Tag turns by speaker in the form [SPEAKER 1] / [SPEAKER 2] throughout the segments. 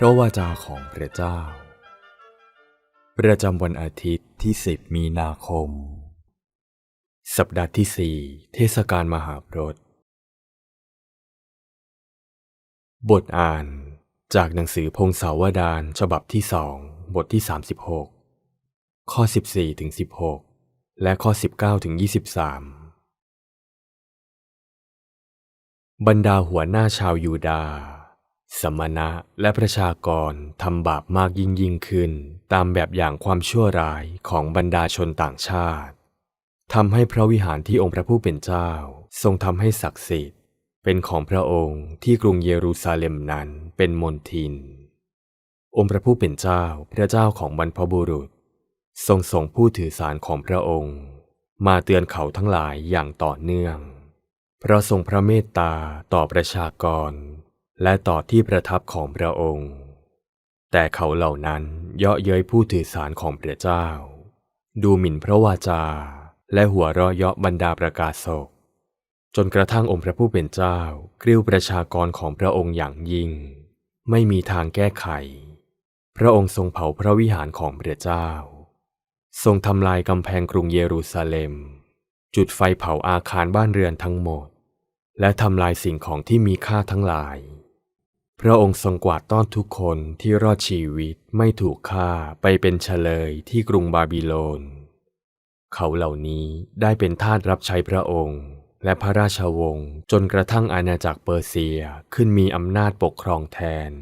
[SPEAKER 1] พระวาจาของพระเจ้า ประจำวันอาทิตย์ที่ 10 มีนาคม สัปดาห์ที่4เทศกาลมหาพรตบทอ่านจากหนังสือพงศาวดารฉบับที่สองบทที่ 36 ข้อ 14ถึง16 และข้อ 19ถึง23 บรรดาหัวหน้าชาวยูดาห์ สมณะและประชากรทำบาปมากยิ่งยิ่งขึ้น ตามแบบอย่างความชั่วร้ายของบรรดาชนต่างชาติทำให้พระวิหารที่องค์พระผู้เป็นเจ้า ทรงทำให้ศักดิ์สิทธิ์ เป็นของพระองค์ที่กรุงเยรูซาเล็มนั้นเป็นมณฑิน องค์พระผู้เป็นเจ้าพระเจ้าของบรรพบุรุษ ทรงส่งผู้ถือสารของพระองค์ มาเตือนเขาทั้งหลายอย่างต่อเนื่องเพราะทรงพระเมตตาต่อประชากร และต่อที่ประทับของพระองค์ แต่เขาเหล่านั้นเยาะเย้ยผู้ถือสารของพระเจ้า ดูหมิ่นพระวาจา และหัวเราะเยาะบรรดาประกาศศก จนกระทั่งองค์พระผู้เป็นเจ้ากริ้วประชากรของพระองค์อย่างยิ่ง ไม่มีทางแก้ไข พระองค์ทรงเผาพระวิหารของพระเจ้า ทรงทำลายกำแพงกรุงเยรูซาเล็ม จุดไฟเผาอาคารบ้านเรือนทั้งหมด และทำลายสิ่งของที่มีค่าทั้งหลาย พระองค์ทรงกวาดต้อนทุกคนที่รอดชีวิตไม่ถูกฆ่าไปเป็นเฉลยที่กรุงบาบิโลน เขาเหล่านี้ได้เป็นทาสรับใช้พระองค์ และพระราชวงศ์จนกระทั่งอาณาจักรเปอร์เซียขึ้นมีอำนาจปกครองแทน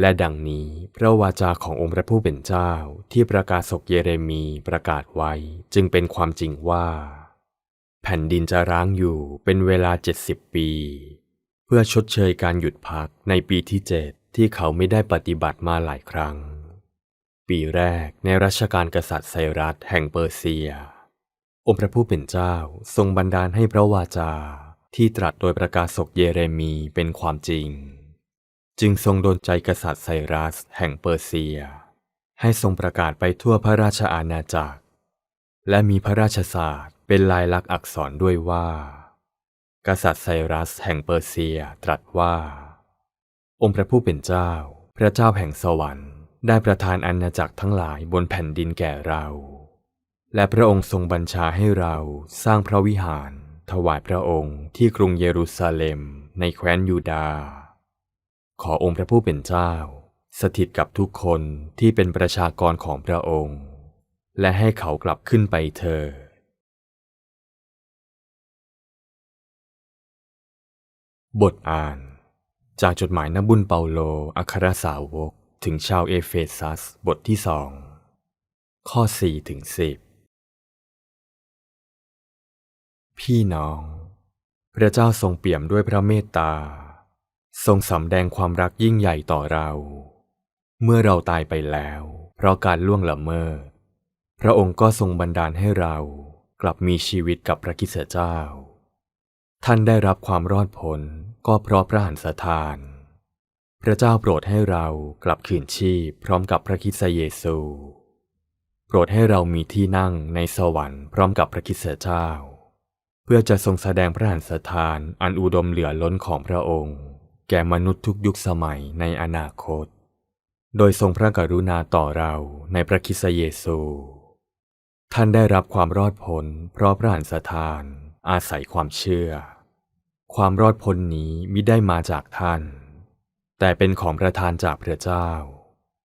[SPEAKER 1] และดังนี้พระวาจาขององค์พระผู้เป็นเจ้าที่ประกาศกเยเรมีประกาศไว้จึงเป็นความจริงว่า แผ่นดินจะร้างอยู่เป็นเวลาเจ็ดสิบปี พื่อชดเชยการหยุดพักในปีที่เจ็ดที่เขาไม่ได้ปฏิบัติมาหลายครั้ง ปีแรกในรัชกาลกษัตริย์ไซรัสแห่งเปอร์เซีย องค์พระผู้เป็นเจ้าทรงบันดาลให้พระวาจาที่ตรัสโดยประกาศกเยเรมีเป็นความจริง จึงทรงโดนใจกษัตริย์ไซรัสแห่งเปอร์เซีย ให้ทรงประกาศไปทั่วพระราชอาณาจักร และมีพระราชศาสตร์เป็นลายลักษณ์อักษรด้วยว่า กษัตริย์ไซรัสแห่งเปอร์เซียตรัสว่า องค์พระผู้เป็นเจ้า พระเจ้าแห่งสวรรค์ ได้ประทานอาณาจักรทั้งหลายบนแผ่นดินแก่เรา และพระองค์ทรงบัญชาให้เราสร้างพระวิหาร ถวายพระองค์ที่กรุงเยรูซาเล็มในแคว้นยูดา ขอองค์พระผู้เป็นเจ้า สถิตกับทุกคนที่เป็นประชากรของพระองค์ และให้เขากลับขึ้นไปเถิด บทอ่าน จากจดหมายนบุญเปาโล อัครสาวก ถึงชาวเอเฟซัส บทที่สอง ข้อ4ถึง10 พี่น้อง พระเจ้าทรงเปี่ยมด้วยพระเมตตา ทรงสำแดงความรักยิ่งใหญ่ต่อเรา เมื่อเราตายไปแล้ว เพราะการล่วงละเมิด พระองค์ก็ทรงบันดาลให้เรากลับมีชีวิตกับพระคิสเจ้า ท่านได้รับความรอดพ้นก็เพราะพระหันสถาน พระเจ้าโปรดให้เรากลับคืนชีพพร้อมกับพระคิสเยซู โปรดให้เรามีที่นั่งในสวรรค์พร้อมกับพระคริสเจ้า เพื่อจะทรงแสดงพระหันสถานอันอุดมเหลือล้นของพระองค์ แก่มนุษย์ทุกยุคสมัยในอนาคต โดยทรงพระกรุณาต่อเราในพระคิสเยซู ท่านได้รับความรอดพ้นเพราะพระหันสถาน อาศัยความเชื่อ ความรอดพ้นนี้มิได้มาจากท่าน แต่เป็นของประทานจากพระเจ้า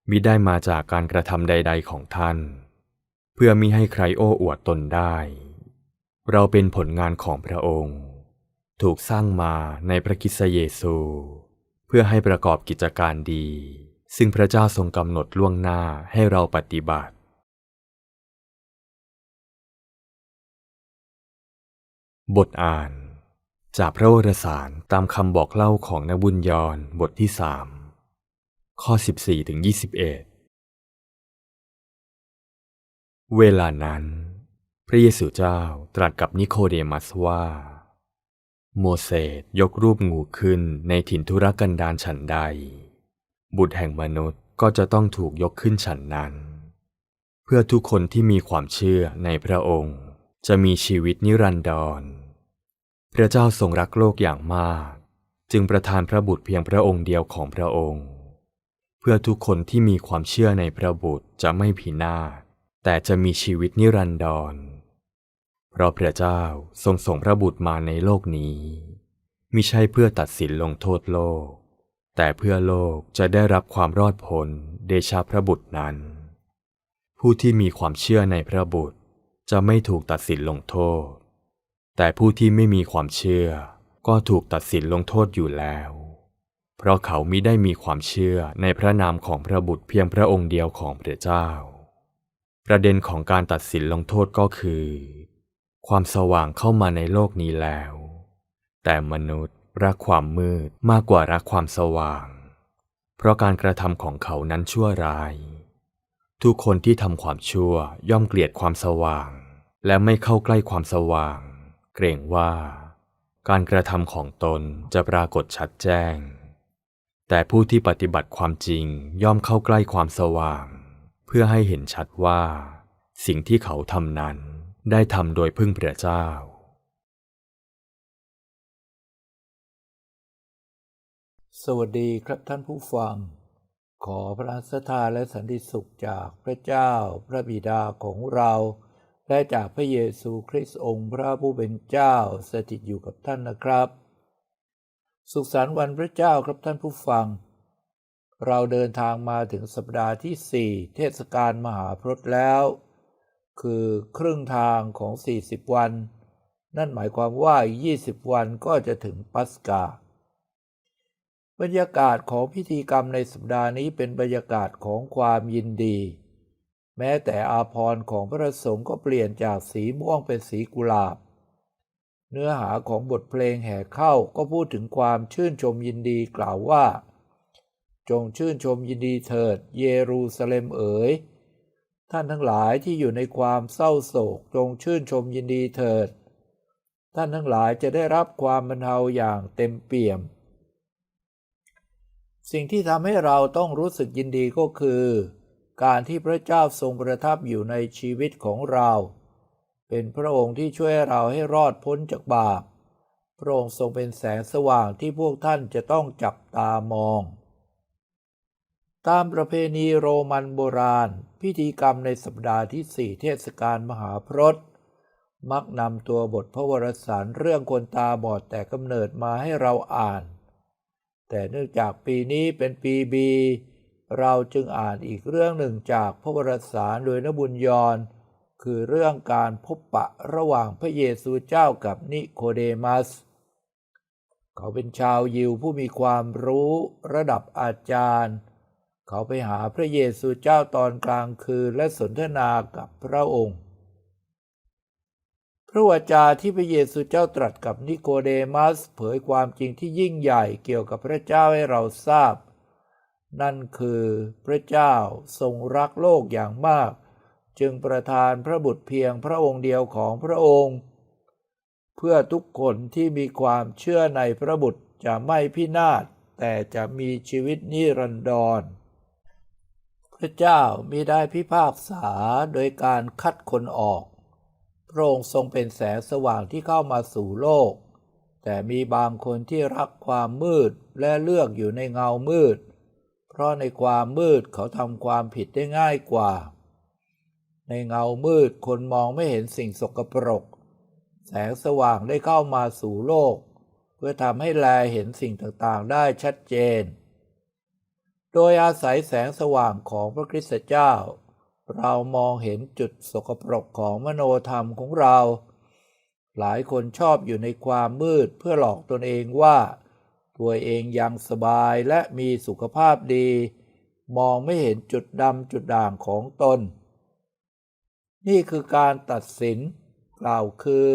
[SPEAKER 1] มิได้มาจากการกระทำใด ๆ ของท่าน เพื่อมิให้ใครโอ้อวดตนได้ เราเป็นผลงานของพระองค์ ถูกสร้างมาในพระคิสเยซู เพื่อให้ประกอบกิจการดี ซึ่งพระเจ้าทรงกำหนดล่วงหน้าให้เราปฏิบัติ บทอ่าน จากพระวรสารตามคำบอกเล่าของนบุญยรบทที่สามข้อ 14ถึง21 เวลานั้น พระเยซูเจ้าตรัสกับนิโคเดมัสว่า โมเสสยกรูปงูขึ้นในถิ่นทุรกันดารฉันใด บุตรแห่งมนุษย์ก็จะต้องถูกยกขึ้นฉันนั้น เพื่อทุกคนที่มีความเชื่อในพระองค์ จะมีชีวิตนิรันดร พระเจ้าทรงรักโลกอย่างมาก จึงประทานพระบุตรเพียงพระองค์เดียวของพระองค์ เพื่อทุกคนที่มีความเชื่อในพระบุตรจะไม่พินาศแต่จะมีชีวิตนิรันดร เพราะพระเจ้าทรงส่งพระบุตรมาในโลกนี้มิใช่เพื่อตัดสินลงโทษโลก แต่เพื่อโลกจะได้รับความรอดพ้นเดชาพระบุตรนั้น ผู้ที่มีความเชื่อในพระบุตร จะไม่ถูกตัดสินลงโทษ แต่ผู้ที่ไม่มีความเชื่อ ก็ถูกตัดสินลงโทษอยู่แล้ว เพราะเขามิได้มีความเชื่อในพระนามของพระบุตรเพียงพระองค์เดียวของพระเจ้า ประเด็นของการตัดสินลงโทษก็คือ ความสว่างเข้ามาในโลกนี้แล้ว แต่มนุษย์รักความมืดมากกว่ารักความสว่าง เพราะการกระทำของเขานั้นชั่วร้าย ทุกคนที่ทำความชั่วย่อมเกลียดความสว่าง และไม่เข้าใกล้ความสว่าง เกรงว่า การกระทำของตนจะปรากฏชัดแจ้ง แต่ผู้ที่ปฏิบัติความจริงย่อมเข้าใกล้ความสว่าง เพื่อให้เห็นชัดว่า สิ่งที่เขาทำนั้นได้ทำโดยพึ่งพระเจ้า
[SPEAKER 2] สวัสดีครับท่านผู้ฟัง ขอพระสถานและสันติสุขจากพระเจ้าพระบิดาของเรา และจากพระเยซูคริสต์องค์พระผู้เป็นเจ้าสถิตอยู่กับท่านนะครับ สุขสันต์วันพระเจ้าครับท่านผู้ฟัง เราเดินทางมาถึงสัปดาห์ที่ 4 เทศกาลมหาพรตแล้ว คือครึ่งทางของ 40 วัน นั่นหมายความว่า 20 วันก็จะถึงปัสกา บรรยากาศของพิธีกรรมในสัปดาห์นี้เป็นบรรยากาศของความยินดี แม้แต่อาพรของพระสงฆ์ก็เปลี่ยนจากสีม่วงเป็นสีกุหลาบ เนื้อหาของบทเพลงแห่เข้าก็พูดถึงความชื่นชมยินดีกล่าวว่า จงชื่นชมยินดีเถิด เยรูซาเล็มเอ๋ยท่านทั้งหลายที่อยู่ในความเศร้าโศกจงชื่นชมยินดีเถิด ท่านทั้งหลายจะได้รับความบรรเทาอย่างเต็มเปี่ยม สิ่งที่ทำให้เราต้องรู้สึกยินดีก็คือ การที่พระเจ้าทรงประทับอยู่ในชีวิตของเรา เป็นพระองค์ที่ช่วยเราให้รอดพ้นจากบาป พระองค์ทรงเป็นแสงสว่างที่พวกท่านจะต้องจับตามอง ตามประเพณีโรมันโบราณ พิธีกรรมในสัปดาห์ที่สี่เทศกาลมหาพรตมักนำตัวบทพระวรสารเรื่องคนตาบอดแต่กำเนิดมาให้เราอ่าน แต่เนื่องจากปีนี้เป็นปีบี เราจึงอ่านอีกเรื่องหนึ่งจากพระวรสารโดยนบุญยอนคือเรื่องการพบปะระหว่างพระเยซูเจ้ากับนิโคเดมัส เขาเป็นชาวยิวผู้มีความรู้ระดับอาจารย์ เขาไปหาพระเยซูเจ้าตอนกลางคืนและสนทนากับพระองค์ ระวจาที่พระเยซูเจ้าตรัสกับนิโคเดมัส เผยความจริงที่ยิ่งใหญ่เกี่ยวกับพระเจ้าให้เราทราบ นั่นคือพระเจ้าทรงรักโลกอย่างมาก จึงประทานพระบุตรเพียงพระองค์เดียวของพระองค์ เพื่อทุกคนที่มีความเชื่อในพระบุตรจะไม่พินาศแต่จะมีชีวิตนิรันดร พระเจ้ามิได้พิพากษาโดยการคัดคนออก พระองค์ทรงเป็นแสงสว่างที่เข้ามาสู่โลก แต่มีบางคนที่รักความมืดและเลือกอยู่ในเงามืด เพราะในความมืดเขาทำความผิดได้ง่ายกว่า ในเงามืดคนมองไม่เห็นสิ่งสกปรก แสงสว่างได้เข้ามาสู่โลก เพื่อทำให้แลเห็นสิ่งต่างๆได้ชัดเจน โดยอาศัยแสงสว่างของพระคริสตเจ้า เรามองเห็นจุดสกปรกของมโนธรรมของเรา หลายคนชอบอยู่ในความมืดเพื่อหลอกตนเองว่า ตัวเองยังสบายและมีสุขภาพดี มองไม่เห็นจุดดำจุดด่างของตน นี่คือการตัดสิน กล่าวคือ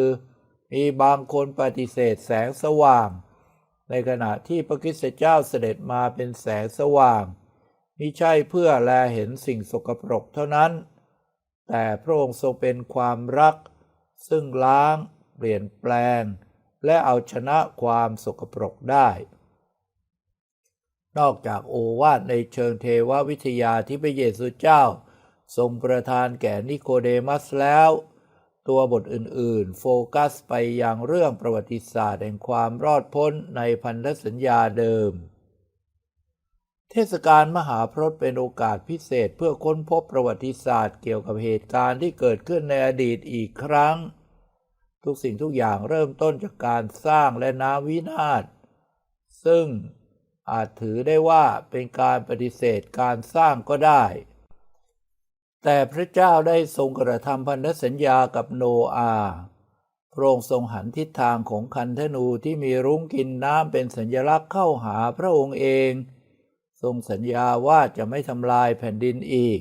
[SPEAKER 2] มีบางคนปฏิเสธแสงสว่าง ในขณะที่พระคริสตเจ้าเสด็จมาเป็นแสงสว่าง มิใช่เพื่อแลเห็นสิ่งสกปรกเท่านั้น แต่พระองค์ทรงเป็นความรัก ซึ่งล้าง เปลี่ยนแปลง และเอาชนะความสกปรกได้ นอกจากโอวาทในเชิงเทววิทยาที่พระเยซูเจ้า ทรงประทานแก่นิโคเดมัสแล้ว ตัวบทอื่นๆ โฟกัสไปยังเรื่องประวัติศาสตร์แห่งความรอดพ้นในพันธสัญญาเดิม เทศกาลมหาพรตเป็นโอกาสพิเศษเพื่อค้นพบประวัติศาสตร์เกี่ยวกับเหตุการณ์ที่เกิดขึ้นในอดีตอีกครั้ง ทุกสิ่งทุกอย่างเริ่มต้นจากการสร้างและน้ำวินาศซึ่งอาจถือได้ว่าเป็นการปฏิเสธการสร้างก็ได้ แต่พระเจ้าได้ทรงกระทำพันธสัญญากับโนอาพระองค์ทรงหันทิศทางของคันธนูที่มีรุ้งกินน้ำเป็นสัญลักษณ์เข้าหาพระองค์เอง ทรงสัญญาว่าจะไม่ทำลายแผ่นดินอีก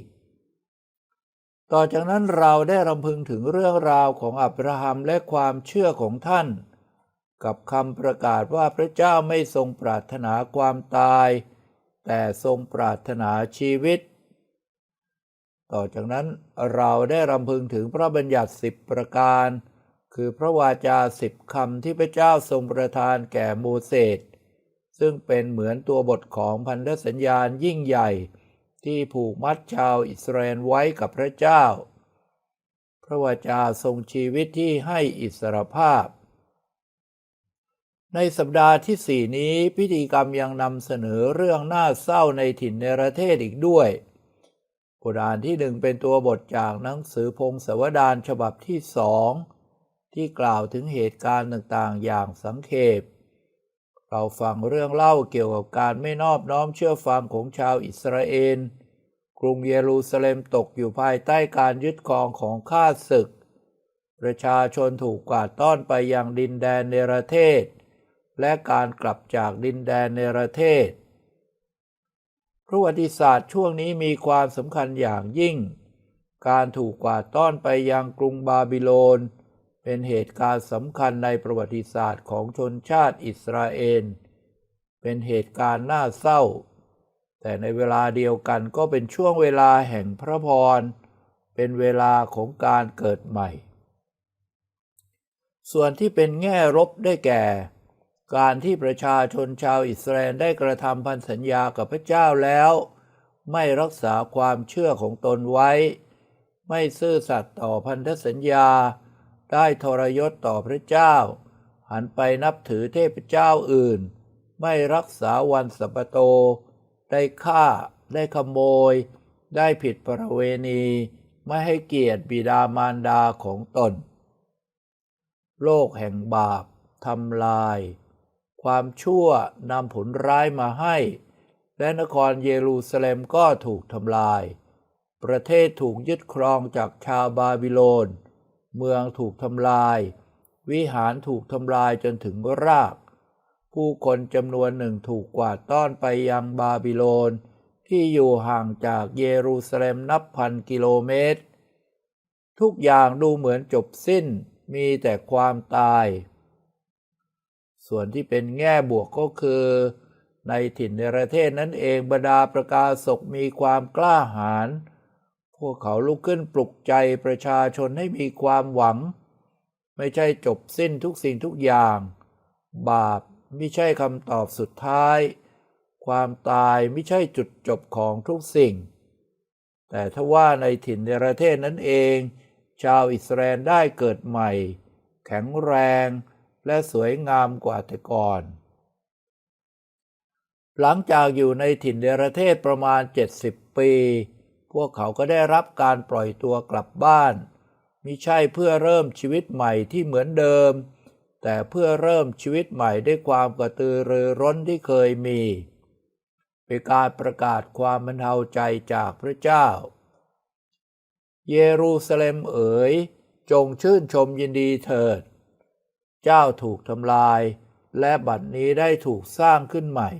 [SPEAKER 2] ต่อจากนั้นเราได้รำพึงถึงเรื่องราวของอับราฮัมและความเชื่อของท่าน กับคำประกาศว่าพระเจ้าไม่ทรงปรารถนาความตาย แต่ทรงปรารถนาชีวิต ต่อจากนั้นเราได้รำพึงถึงพระบัญญัติสิบประการ คือพระวาจาสิบคำที่พระเจ้าทรงประทานแก่โมเสส ซึ่งเป็นเหมือนตัวบทของพันธสัญญาณยิ่งใหญ่ ที่ผูกมัดชาวอิสราเอลไว้กับพระเจ้า พระวาจาทรงชีวิตที่ให้อิสรภาพ ในสัปดาห์ที่สี่นี้พิธีกรรมยังนำเสนอเรื่องน่าเศร้าในถิ่นเนรเทศอีกด้วยบทอ่านที่หนึ่งเป็นตัวบทจากหนังสือพงศวดารฉบับที่สองที่กล่าวถึงเหตุการณ์ต่างๆ อย่างสังเขป เราฟังเรื่องเล่าเกี่ยวกับการไม่นอบน้อมเชื่อฟังของชาวอิสราเอล กรุงเยรูซาเล็มตกอยู่ภายใต้การยึดครองของข้าศึก ประชาชนถูกกวาดต้อนไปยังดินแดนเนรเทศ และการกลับจากดินแดนเนรเทศประวัติศาสตร์ช่วงนี้มีความสำคัญอย่างยิ่ง การถูกกวาดต้อนไปยังกรุงบาบิโลน เป็นเหตุการณ์สำคัญในประวัติศาสตร์ของชนชาติอิสราเอล เป็นเหตุการณ์น่าเศร้า แต่ในเวลาเดียวกันก็เป็นช่วงเวลาแห่งพระพร เป็นเวลาของการเกิดใหม่ ส่วนที่เป็นแง่ลบได้แก่ การที่ประชาชนชาวอิสราเอลได้กระทำพันสัญญากับพระเจ้าแล้ว ไม่รักษาความเชื่อของตนไว้ ไม่ซื่อสัตย์ต่อพันธสัญญา ได้ทรยศต่อพระเจ้า หันไปนับถือเทพเจ้าอื่น ไม่รักษาวันสัปโต ได้ฆ่า ได้ขโมย ได้ผิดประเวณี ไม่ให้เกียรติบิดามารดาของตน โลกแห่งบาปทำลาย ความชั่วนำผลร้ายมาให้ และนครเยรูซาเล็มก็ถูกทำลาย ประเทศถูกยึดครองจากชาวบาบิโลน เมืองถูกทำลาย วิหารถูกทำลายจนถึงราก ผู้คนจำนวนหนึ่งถูกกวาดต้อนไปยังบาบิโลน ที่อยู่ห่างจากเยรูซาเล็มนับพันกิโลเมตร ทุกอย่างดูเหมือนจบสิ้นมีแต่ความตาย ส่วนที่เป็นแง่บวกก็คือ ในถิ่นในประเทศนั้นเองบรรดาประกาศกมีความกล้าหาญ พวกเขาลุกขึ้นปลุกใจประชาชนให้มีความหวัง ไม่ใช่จบสิ้นทุกสิ่งทุกอย่าง บาปไม่ใช่คำตอบสุดท้าย ความตายไม่ใช่จุดจบของทุกสิ่ง แต่ถ้าว่าในถิ่นในประเทศนั้นเอง ชาวอิสราเอลได้เกิดใหม่ แข็งแรงและสวยงามกว่าแต่ก่อน หลังจากอยู่ในถิ่นเดรเทศประมาณ 70 ปี พวกเขาก็ได้รับการปล่อยตัวกลับบ้านมิใช่เพื่อเริ่มชีวิตใหม่ที่เหมือนเดิม แต่เพื่อเริ่มชีวิตใหม่ด้วยความกระตือรือร้นที่เคยมี เป็นการประกาศความบรรเทาใจจากพระเจ้า เยรูซาเล็มเอ๋ย จงชื่นชมยินดีเถิด เจ้าถูกทำลาย และบัดนี้ได้ถูกสร้างขึ้นใหม่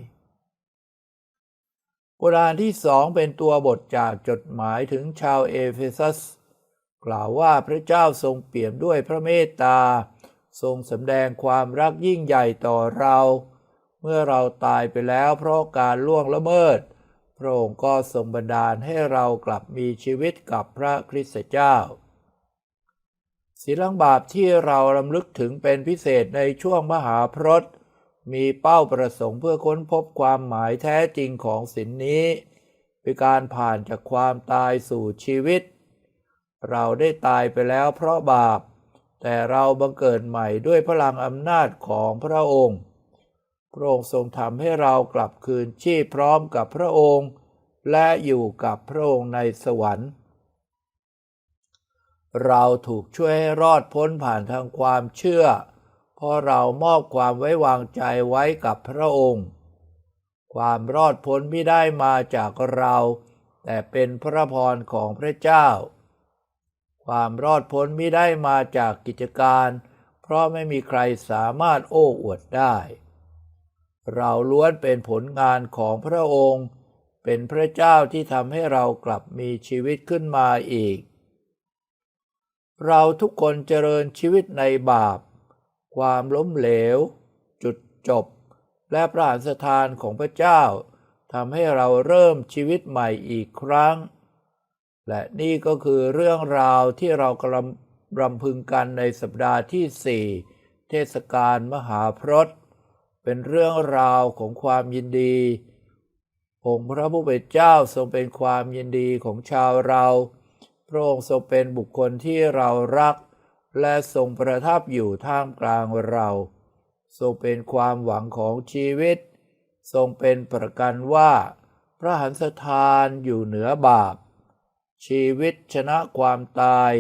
[SPEAKER 2] บทอ่านที่สองเป็นตัวบทจากจดหมายถึงชาวเอเฟซัส กล่าวว่าพระเจ้าทรงเปี่ยมด้วยพระเมตตา ทรงสำแดงความรักยิ่งใหญ่ต่อเรา เมื่อเราตายไปแล้วเพราะการล่วงละเมิด พระองค์ก็ทรงบันดาลให้เรากลับมีชีวิตกับพระคริสตเจ้าศีลังบาปที่เราลำลึกถึงเป็นพิเศษในช่วงมหาพรต มีเป้าประสงค์เพื่อค้นพบความหมายแท้จริงของศีลนนี้เป็นการผ่านจากความตายสู่ชีวิต เราได้ตายไปแล้วเพราะบาป แต่เราบังเกิดใหม่ด้วยพลังอำนาจของพระองค์พระองค์ทรงทำให้เรากลับคืนชีพพร้อมกับพระองค์ และอยู่กับพระองค์ในสวรรค์ เราถูกช่วยให้รอดพ้นผ่านทางความเชื่อ เพราะเรามอบความไว้วางใจไว้กับพระองค์ ความรอดพ้นไม่ได้มาจากเรา แต่เป็นพระพรของพระเจ้า ความรอดพ้นไม่ได้มาจากกิจการ เพราะไม่มีใครสามารถโอ้อวดได้ เราล้วนเป็นผลงานของพระองค์ เป็นพระเจ้าที่ทำให้เรากลับมีชีวิตขึ้นมาอีก เราทุกคนเจริญชีวิตในบาป ความล้มเหลว จุดจบ และพระหฤทันสถานของพระเจ้าทำให้เราเริ่มชีวิตใหม่อีกครั้ง และนี่ก็คือเรื่องราวที่เรากำลังรำพึงกันในสัปดาห์ที่สี่เทศกาลมหาพรตเป็นเรื่องราวของความยินดี องค์พระผู้เป็นเจ้าทรงเป็นความยินดีของชาวเรา พระองค์ทรงเป็นบุคคลที่เรารัก และทรงประทับอยู่ท่ามกลางเรา ทรงเป็นความหวังของชีวิต ทรงเป็นประกันว่า พระหันสถานอยู่เหนือบาป ชีวิตชนะความตาย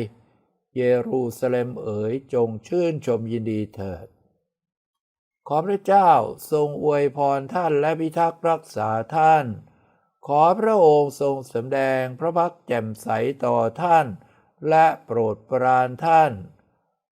[SPEAKER 2] เยรูซาเล็มเอ๋ยจงชื่นชมยินดีเถิด ขอพระเจ้าทรงอวยพรท่านและพิทักษ์รักษาท่าน ขอพระองค์ทรงสำแดงพระพักแจ่มใสต่อท่านและโปรดปรานท่าน